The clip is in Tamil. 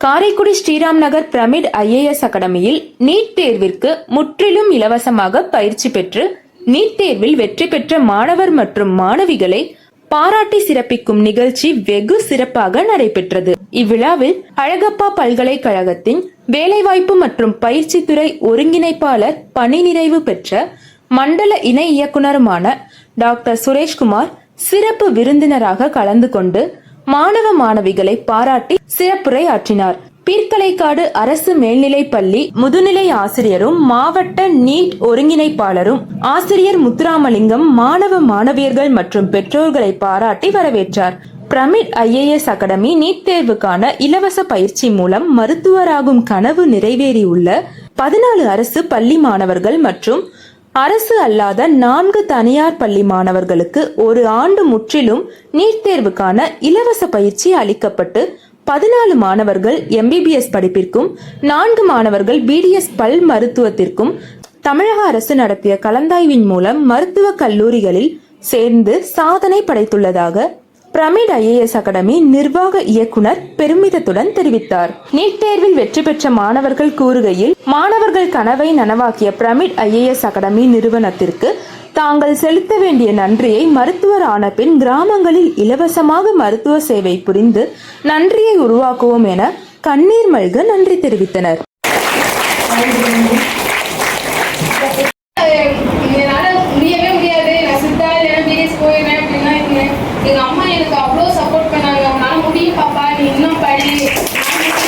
காரைக்குடி ஸ்ரீராம் நகர் பிரமிட் ஐஏஎஸ் அகாடமியில் நீட் தேர்விற்கு முற்றிலும் இலவசமாக பயிற்சி பெற்று நீட் தேர்வில் வெற்றி பெற்ற மாணவர் மற்றும் மாணவிகளை பாராட்டி சிறப்பிக்கும் நிகழ்ச்சி வெகு சிறப்பாக நடைபெற்றது. இவ்விழாவில் அழகப்பா பல்கலைக்கழகத்தின் வேலைவாய்ப்பு மற்றும் பயிற்சித்துறை ஒருங்கிணைப்பாளர் பணி நிறைவு பெற்ற மண்டல இணை இயக்குனருமான டாக்டர் சுரேஷ்குமார் சிறப்பு விருந்தினராக கலந்து கொண்டு மாணவ மாணவிகளை பாராட்டி சிறப்புரை ஆற்றினார் பீர்க்கலைக்காடு அரசு மேல்நிலை பள்ளி முதுநிலை ஆசிரியரும் மாவட்ட நீட் ஒருங்கிணைப்பாளரும் ஆசிரியர் முத்துராமலிங்கம் மாணவ மாணவியர்கள் மற்றும் பெற்றோர்களை பாராட்டி வரவேற்றார். பிரமிட் ஐஏஎஸ் அகாடமி நீட் தேர்வுக்கான இலவச பயிற்சி மூலம் மருத்துவராகும் கனவு நிறைவேறியுள்ள பதினாலு அரசு பள்ளி மாணவர்கள் மற்றும் அரசு அல்லாத நான்கு தனியார் பள்ளி மாணவர்களுக்கு ஒரு ஆண்டு முற்றிலும் நீட் தேர்வுக்கான இலவச பயிற்சி அளிக்கப்பட்டு பதினாலு மாணவர்கள் எம்பிபிஎஸ் படிப்பிற்கும் நான்கு மாணவர்கள் பிடிஎஸ் பல் மருத்துவத்திற்கும் தமிழக அரசு நடத்திய கலந்தாய்வின் மூலம் மருத்துவக் கல்லூரிகளில் சேர்ந்து சாதனை படைத்துள்ளதாக பிரமிட் ஐஏஎஸ் அகாடமி நிர்வாக இயக்குனர் பெருமிதத்துடன் தெரிவித்தார். நீட் தேர்வில் வெற்றி பெற்ற மாணவர்கள் கூறுகையில் மாணவர்கள் கனவை நனவாக்கிய பிரமிட் ஐஏஎஸ் அகாடமி நிறுவனத்திற்கு தாங்கள் செலுத்த வேண்டிய நன்றியை மருத்துவர் ஆன பின் கிராமங்களில் இலவசமாக மருத்துவ சேவை புரிந்து நன்றியை உருவாக்குவோம் என கண்ணீர் மல்க நன்றி தெரிவித்தனர். Yeah.